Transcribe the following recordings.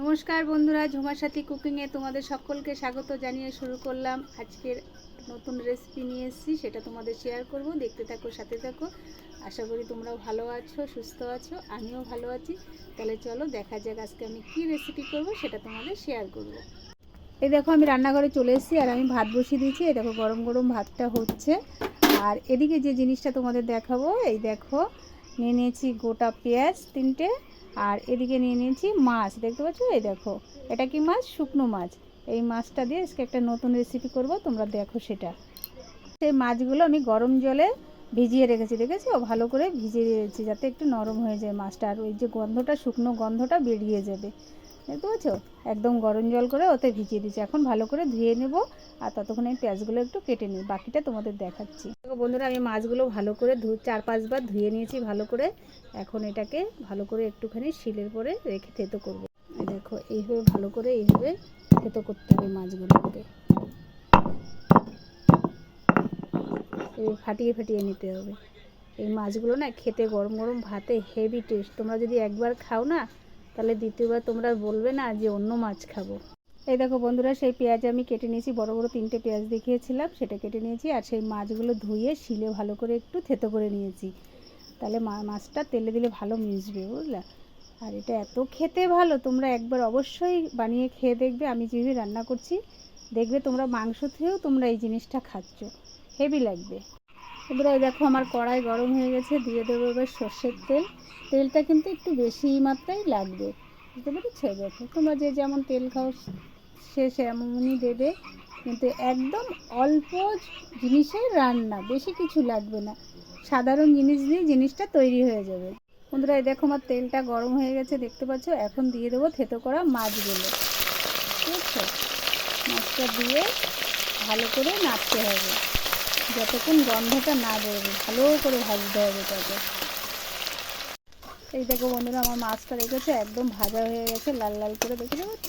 নমস্কার বন্ধুরা ঝুমার সাথী কুকিংয়ে তোমাদের সকলকে স্বাগত জানিয়ে শুরু করলাম। আজকের নতুন রেসিপি নিয়ে এসেছি, সেটা তোমাদের শেয়ার করব। দেখতে থাকো, সাথে থাকো। আশা করি তোমরাও ভালো আছো, সুস্থ আছো, আমিও ভালো আছি। তাহলে চলো দেখা যাক আজকে আমি কি রেসিপি করব, সেটা তোমাদের শেয়ার করব। এই দেখো, আমি রান্নাঘরে চলে এসেছি, আর আমি ভাত বসিয়ে দিয়েছি। এই দেখো, গরম গরম ভাতটা হচ্ছে। আর এদিকে যে জিনিসটা তোমাদের দেখাবো, এই দেখো, নিয়ে নিয়েছি গোটা পেঁয়াজ তিনটে আর এদিকে নিয়ে নিয়েছি মাছ, দেখতে পাচ্ছ? এই দেখো, এটা কি মাছ? শুকনো মাছ। এই মাছটা দিয়ে আজকে একটা নতুন রেসিপি করব, তোমরা দেখো সেটা। সেই মাছগুলো আমি গরম জলে ভিজিয়ে রেখেছি, দেখেছ? ভালো করে ভিজিয়ে রেখেছি যাতে একটু নরম হয়ে যায় মাছটা, আর ওই যে গন্ধটা, শুকনো গন্ধটা বেরিয়ে যাবে। দেখতে পাচ্ছ একদম গরম জল করে ওতে ভিজিয়ে দিচ্ছি এখন ভালো করে ধুয়ে নেব আর ততক্ষণ আমি পেঁয়াজগুলো একটু কেটে নিই। বাকিটা তোমাদের দেখাচ্ছি। দেখো বন্ধুরা, আমি মাছগুলো ভালো করে ধু, চার পাঁচবার ধুয়ে নিয়েছি ভালো করে। এখন এটাকে ভালো করে একটুখানি শিলের পরে রেখে থেতো করব। দেখো, এইভাবে ভালো করে এইভাবে থেতো করতে হবে মাছগুলোকে। ফাটিয়ে ফাটিয়ে নিতে হবে। এই মাছগুলো না খেতে গরম গরম, ভাতে হেভি টেস্ট তোমরা যদি একবার খাও না তাহলে দ্বিতীয়বার তোমরা বলবে না যে অন্য মাছ খাব। এই দেখো বন্ধুরা, সেই পেঁয়াজ আমি কেটে নিয়েছি, বড় বড় তিনটে পেঁয়াজ দেখিয়েছিলাম, সেটা কেটে নিয়েছি আর সেই মাছগুলো ধুয়ে, শিলে ভালো করে একটু থেতো করে নিয়েছি। তাহলে মাছটা তেলে দিলে ভালো মিশবে, বুঝলা? আর এটা এত খেতে ভালো, তোমরা একবার অবশ্যই বানিয়ে খেয়ে দেখবে, আমি যেভাবে রান্না করছি, দেখবে তোমরা মাংস থেকেও তোমরা এই জিনিসটা খাচ্ছ, হেভি লাগবে। এবারে দেখো আমার কড়াই গরম হয়ে গেছে, দিয়ে দেবো এবার সর্ষের তেল। তেলটা কিন্তু একটু বেশি মাত্রায় লাগবে, বুঝতে পেরেছ? দেখো, তোমরা যে যেমন তেল খাও, সে সেমনই দেবে। কিন্তু একদম অল্প জিনিসের রান্না, বেশি কিছু লাগবে না। সাধারণ জিনিস দিয়ে জিনিসটা তৈরি হয়ে যাবে। বন্ধুরা, এই দেখো আমার তেলটা গরম হয়ে গেছে, দেখতে পাচ্ছ? এখন দিয়ে দেবো থেতো করা মাছগুলো ঠিক আছে মাছটা দিয়ে ভালো করে নাড়তে হবে। যতক্ষণ গন্ধটা না বেরোবে, ভালো করে ভাজতে হবে তাকে। এই দেখো বন্ধুরা, আমার মাছটা রেখেছে, একদম ভাজা হয়ে গেছে, লাল লাল করে দেখে পাচ্ছ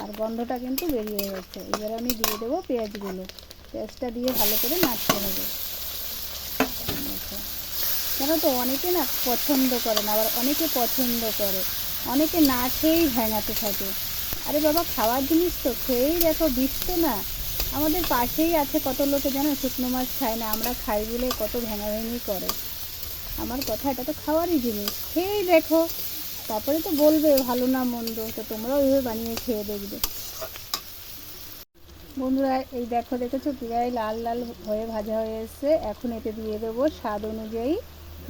আর গন্ধটা কিন্তু বেরিয়ে গেছে এবার আমি দিয়ে দেবো পেঁয়াজগুলো। পেঁয়াজটা দিয়ে ভালো করে নাড়তে হবে। কেন তো, অনেকে না পছন্দ করে না, আবার অনেকে পছন্দ করে। অনেকে না খেয়েই ভেঙাতে থাকে। আরে বাবা, খাওয়ার জিনিস তো, খেয়েই দেখো, বিষ তো না। আমাদের পাশেই আছে কত লোকে জানো, শুকনো মাছ খায় না, আমরা খাই বলে কত ভেঙাভেঙি করে। আমার কথা, এটা তো খাওয়ারই জিনিস। খেয়েই দেখো, তারপরে তো বলবে ভালো না মন্দ, তো তোমরাও ওইভাবে বানিয়ে খেয়ে দেখবে। বন্ধুরা, এই দেখো, দেখেছ? প্রায় লাল লাল হয়ে ভাজা হয়ে এসছে। এখন এতে দিয়ে দেবো স্বাদ অনুযায়ী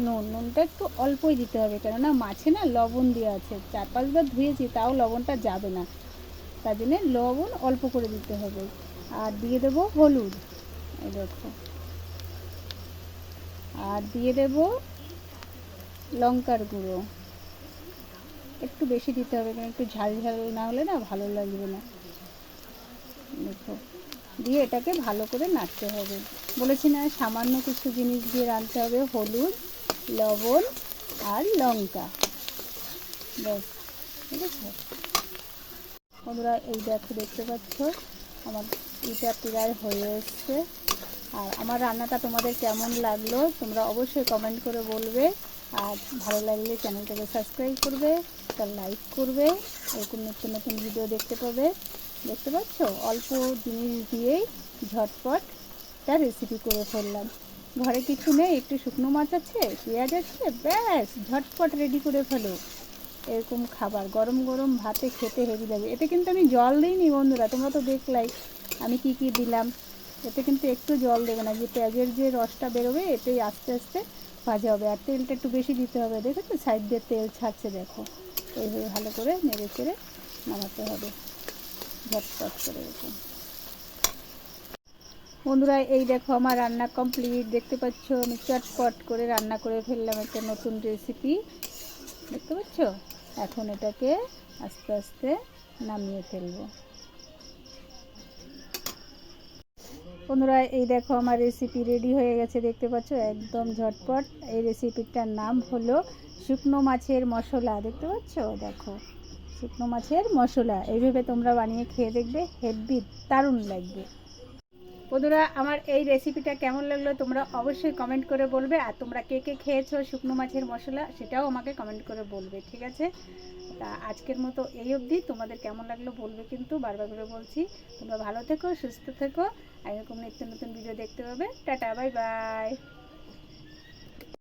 নুন। নুনটা একটু অল্পই দিতে হবে, কেননা মাছে না লবণ দেওয়া আছে। চার পাঁচবার ধুয়েছি, তাও লবণটা যাবে না। তার জন্যে লবণ অল্প করে দিতে হবে। আর দিয়ে দেবো হলুদ। এই দেখো। আর দিয়ে দেবো লঙ্কার গুঁড়ো। একটু বেশি দিতে হবে, কারণ একটু ঝাল ঝাল না হলে না ভালো লাগবে না। দেখো। দিয়ে এটাকে ভালো করে নাড়তে হবে। বলেছি না, সামান্য কিছু জিনিস দিয়ে রাঁধতে হবে, হলুদ, লবণ আর লঙ্কা। ব্যাস। ঠিক আছে? বন্ধুরা এই দেখো দেখতে পাচ্ছ। আমার এটা প্রায় হয়ে এসছে। আর আমার রান্নাটা তোমাদের কেমন লাগল, তোমরা অবশ্যই কমেন্ট করে বলবে। আর ভালো লাগলে চ্যানেলটাকে সাবস্ক্রাইব করবে তার লাইক করবে, এরকম নতুন নতুন ভিডিও দেখতে পাবে। দেখতে পাচ্ছ? অল্প জিনিস দিয়েই ঝটপট তার রেসিপি করে ফেললাম। ঘরে কিছু নেই, একটু শুকনো মাছ আছে, পেঁয়াজ আছে, ব্যাস, ঝটপট রেডি করে ফেলো। এরকম খাবার, গরম গরম ভাতে খেতে হেভি লাগে। এতে কিন্তু আমি জল দিইনি বন্ধুরা, তোমরা তো দেখলাই। আমি কি কি দিলাম, এতে কিন্তু একটু জল দেবে না। যে পেঁয়াজের যে রসটা বেরোবে এতেই আস্তে আস্তে ভাজা হবে। আর তেলটা একটু বেশি দিতে হবে দেখেছ সাইড দিয়ে তেল ছাড়ছে, দেখো। এইভাবে ভালো করে নেড়ে চেড়ে নামাতে হবে। ঝটপট করে এরকম। বন্ধুরা, এই দেখো আমার রান্না কমপ্লিট। দেখতে পাচ্ছ, আমি চটপট করে রান্না করে ফেললাম একটা নতুন রেসিপি দেখতে পাচ্ছ? এখন এটাকে আস্তে আস্তে নামিয়ে ফেলব। বন্ধুরা, এই দেখো আমার রেসিপি রেডি হয়ে গেছে, দেখতে পাচ্ছ? একদম ঝটপট। এই রেসিপিটার নাম হলো শুকনো মাছের মশলা। দেখতে পাচ্ছ? দেখো, শুকনো মাছের মশলা। এইভাবে তোমরা বানিয়ে খেয়ে দেখবে হেভি দারুণ লাগবে। বন্ধুরা, আমার এই রেসিপিটা কেমন লাগল তোমরা অবশ্যই কমেন্ট করে বলবে। আর তোমরা কে কে খেয়েছো শুকনো মাছের মশলা সেটাও আমাকে কমেন্ট করে বলবে, ঠিক আছে? তা আজকের মতো এই অবধি। তোমাদের কেমন লাগল বলবে কিন্তু বারবার করে বলছি। তোমরা ভালো থেকো, সুস্থ থেকো। আর এরকম নিত্য নতুন ভিডিও দেখতে পাবে। Tata bye bye